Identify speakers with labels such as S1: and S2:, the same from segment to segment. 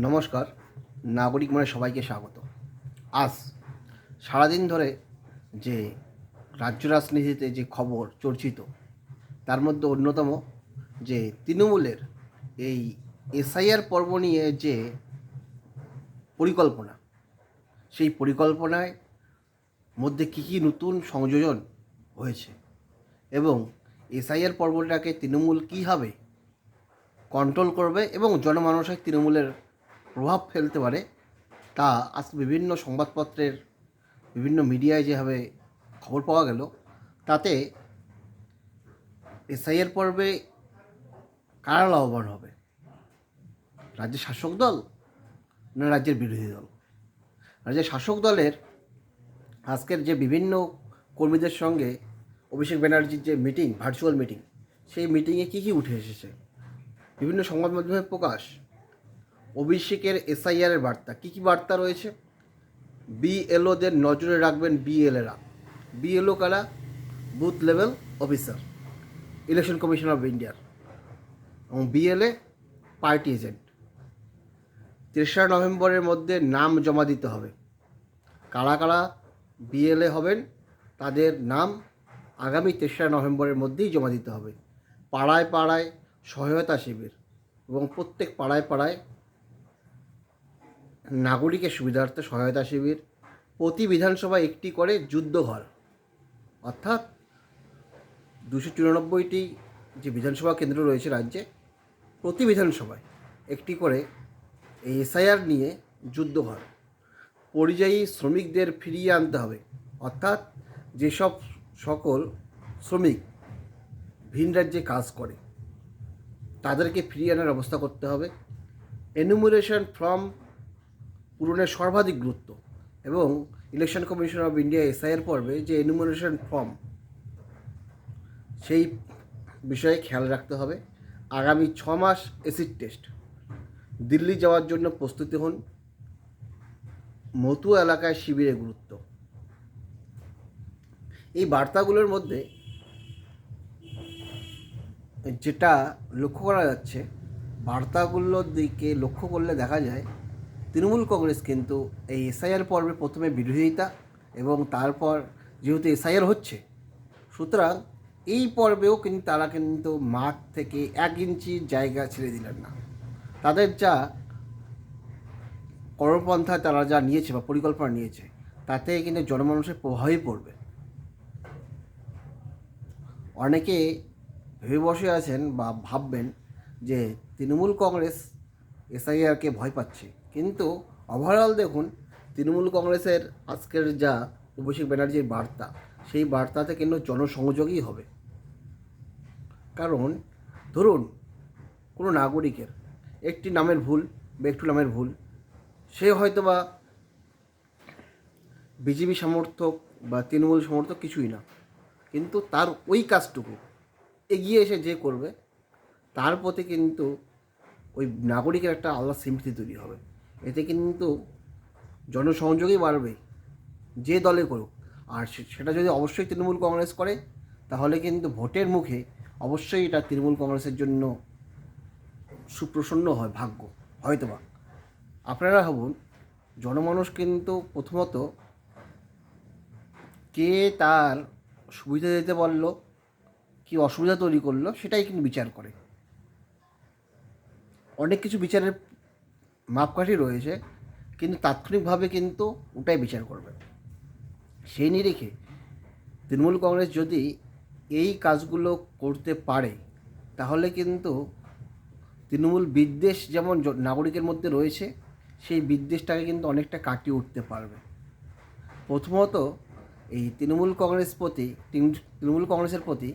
S1: নমস্কার, নাগরিক মনে সবাইকে স্বাগত। আজ সারাদিন ধরে যে রাজ্য রাজনীতিতে যে খবর চর্চিত, তার মধ্যে অন্যতম যে তৃণমূলের এই এসআইআর পর্ব নিয়ে যে পরিকল্পনা, সেই পরিকল্পনায় মধ্যে কী কী নতুন সংযোজন হয়েছে এবং এসআইআর পর্বটাকে তৃণমূল কীভাবে কন্ট্রোল করবে এবং জনমানসে তৃণমূলের প্রভাব ফেলতে পারে, তা আজ বিভিন্ন সংবাদপত্রের, বিভিন্ন মিডিয়ায় যেভাবে খবর পাওয়া গেল, তাতে এসআইয়ের পর্বে কারা লাভবান হবে? রাজ্যের শাসক দল না রাজ্যের বিরোধী দল? রাজ্যের শাসক দলের আজকের যে বিভিন্ন কর্মীদের সঙ্গে অভিষেক ব্যানার্জির যে মিটিং ভার্চুয়াল মিটিং সেই মিটিংয়ে কী কী উঠে এসেছে? বিভিন্ন সংবাদ মাধ্যমে প্রকাশ অভিষেকের এসআইআরের বার্তা। কী কী বার্তা রয়েছে? বিএলওদের নজরে রাখবেন বিএলএরা বিএলও কারা? Booth level officer election commission of ইন্ডিয়ার এবং বিএলএ পার্টি এজেন্ট তেসরা নভেম্বরের মধ্যে নাম জমা দিতে হবে। কারা কারা বিএলএ হবেন, তাদের নাম আগামী তেসরা নভেম্বরের মধ্যেই জমা দিতে হবে। পাড়ায় পাড়ায় সহায়তা শিবির এবং প্রত্যেক পাড়ায় পাড়ায় নাগরিকের সুবিধার্থে সহায়তা শিবির, প্রতি বিধানসভায় একটি করে যুদ্ধঘর। অর্থাৎ দুশো চুরানব্বইটি যে বিধানসভা কেন্দ্র রয়েছে রাজ্যে, প্রতি বিধানসভায় একটি করে এই এসআইআর নিয়ে যুদ্ধঘর। পরিযায়ী শ্রমিকদের ফিরিয়ে আনতে হবে। অর্থাৎ যেসব সকল শ্রমিক ভিন রাজ্যে কাজ করে, তাদেরকে ফিরিয়ে আনার ব্যবস্থা করতে হবে। এনুমুরেশন ফর্ম পূরণের সর্বাধিক গুরুত্ব এবং ইলেকশন কমিশন অফ ইন্ডিয়া এসআইয়ের পর্বে যে এনুমুরেশন ফর্ম সেই বিষয়ে খেয়াল রাখতে হবে। আগামী ছ মাস এসিড টেস্ট দিল্লি যাওয়ার জন্য প্রস্তুতি হন। মতু এলাকায় শিবিরে গুরুত্ব। এই বার্তাগুলোর মধ্যে যেটা লক্ষ্য করা যাচ্ছে, বার্তাগুলোর দিকে লক্ষ্য করলে দেখা যায় তৃণমূল কংগ্রেস কিন্তু এই এসআইআর পর্বে প্রথমে বিরোধিতা এবং তারপর যেহেতু এসআইআর হচ্ছে, সুতরাং এই পর্বেও কিন্তু তারা কিন্তু মাঠ থেকে এক ইঞ্চি জায়গা ছেড়ে দিলেন না। তাদের যা কর্মপন্থা তারা যা নিয়েছে বা পরিকল্পনা নিয়েছে, তাতে কিন্তু জনমানুষের প্রভাবই পড়বে। অনেকে ভেবে বসে আছেন বা ভাববেন যে তৃণমূল কংগ্রেস এসআইআরকে ভয় পাচ্ছে। কিন্তু ওভারঅল দেখুন, তৃণমূল কংগ্রেসের আজকের যা অভিষেক ব্যানার্জির বার্তা, সেই বার্তাতে কিন্তু জনসংযোগই হবে। কারণ, ধরুন, কোনো নাগরিকের, একটি নামের ভুল বা একটু নামের ভুল, সে হয়তো বা বিজেপি সমর্থক বা তৃণমূল সমর্থক কিছুই না, কিন্তু তার ওই কাজটুকু এগিয়ে এসে যে করবে, তার প্রতি কিন্তু ওই নাগরিকের একটা আলাদা সিম্পতি তৈরি হবে। এতে কিন্তু জনসংযোগই বাড়বে, যে দলে করুক। আর সেটা যদি অবশ্যই তৃণমূল কংগ্রেস করে, তাহলে কিন্তু ভোটের মুখে অবশ্যই এটা তৃণমূল কংগ্রেসের জন্য সুপ্রসন্ন হয়, ভাগ্য। হয়তো বা আপনারা ভাবুন, জনমানুষ কিন্তু প্রথমত কে তার সুবিধা দিতে পারল, কি অসুবিধা তৈরি করল, সেটাই কিন্তু বিচার করে। অনেক কিছু বিচারের মাপকাঠি রয়েছে, কিন্তু তাৎক্ষণিকভাবে কিন্তু ওটাই বিচার করবে। সেই নিরিখে তৃণমূল কংগ্রেস যদি এই কাজগুলো করতে পারে, তাহলে কিন্তু তৃণমূল বিদ্বেষ যেমন নাগরিকের মধ্যে রয়েছে, সেই বিদ্বেষটাকে কিন্তু অনেকটা কাটিয়ে উঠতে পারবে। প্রথমত, এই তৃণমূল কংগ্রেস প্রতি তৃণ- তৃণমূল কংগ্রেসের প্রতি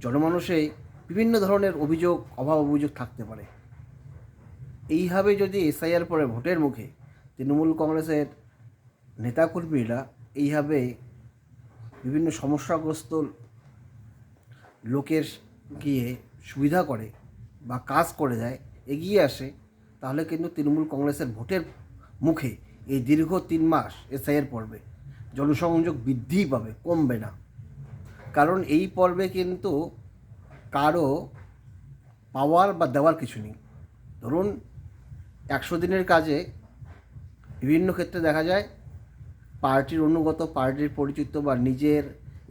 S1: জনমানুষে বিভিন্ন ধরনের অভিযোগ, অভাব অভিযোগ থাকতে পারে। এইভাবে যদি এসআইআর পরে ভোটের মুখে, তৃণমূল কংগ্রেসের নেতাকর্মীরা এইভাবে বিভিন্ন সমস্যাগ্রস্ত লোকের গিয়ে সুবিধা করে বা কাজ করে দেয় এগিয়ে আসে, তাহলে কিন্তু তৃণমূল কংগ্রেসের ভোটের মুখে এই দীর্ঘ তিন মাস এসআইয়ের পর্বে জনসংযোগ বৃদ্ধিই পাবে, কমবে না। কারণ এই পর্বে কিন্তু কারও পাওয়ার বা দেওয়ার কিছু নেই। ধরুন একশো দিনের কাজে বিভিন্ন ক্ষেত্রে দেখা যায় পার্টির অনুগত, পার্টির পরিচিত বা নিজের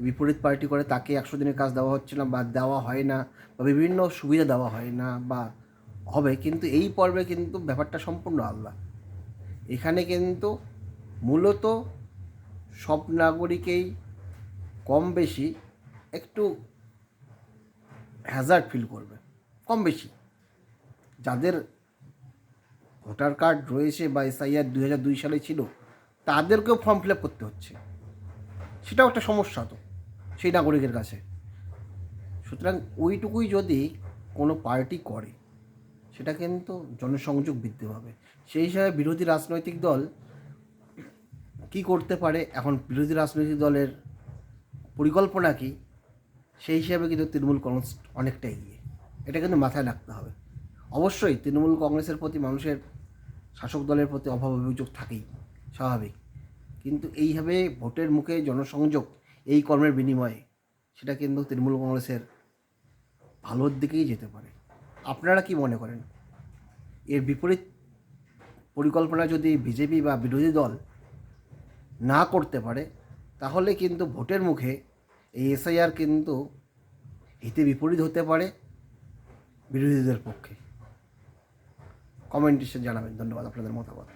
S1: বিপরীত পার্টি করে তাকে একশো দিনের কাজ দেওয়া হচ্ছে না বা দেওয়া হয় না বা বিভিন্ন সুবিধা দেওয়া হয় না বা হবে, কিন্তু এই পর্বে কিন্তু ব্যাপারটা সম্পূর্ণ আলাদা। এখানে কিন্তু মূলত সব নাগরিকেই কম বেশি একটু হ্যাজার্ড ফিল করবে, কম বেশি। যাদের ভোটার কার্ড রয়েছে বা এসআইআর দুই হাজার দুই সালে ছিল, তাদেরকেও ফর্ম ফিল আপ করতে হচ্ছে। সেটাও একটা সমস্যা তো, সেই নাগরিকের কাছে। সুতরাং ওইটুকুই যদি কোনো পার্টি করে, সেটা কিন্তু জনসংযোগ বৃদ্ধি পাবে। সেই হিসাবে বিরোধী রাজনৈতিক দল কি করতে পারে, এখন বিরোধী রাজনৈতিক দলের পরিকল্পনা কি, সেই হিসাবে কিন্তু তৃণমূল কংগ্রেস অনেকটা এগিয়ে। এটা কিন্তু মাথায় রাখতে হবে। অবশ্যই তৃণমূল কংগ্রেসের প্রতি মানুষের শাসক দলের প্রতি অভাব অভিযোগ থাকেই, স্বাভাবিক। কিন্তু এইভাবে ভোটের মুখে জনসংযোগ, এই কর্মের বিনিময়ে সেটা কিন্তু তৃণমূল কংগ্রেসের ভালোর দিকেই যেতে পারে। আপনারা কি মনে করেন? এর বিপরীত পরিকল্পনা যদি বিজেপি বা বিরোধী দল না করতে পারে, তাহলে কিন্তু ভোটের মুখে এই এসআইআর কিন্তু হিতে বিপরীত হতে পারে বিরোধীদের পক্ষে। কমেন্ট এসে জানাবেন। ধন্যবাদ আপনাদের মতামত।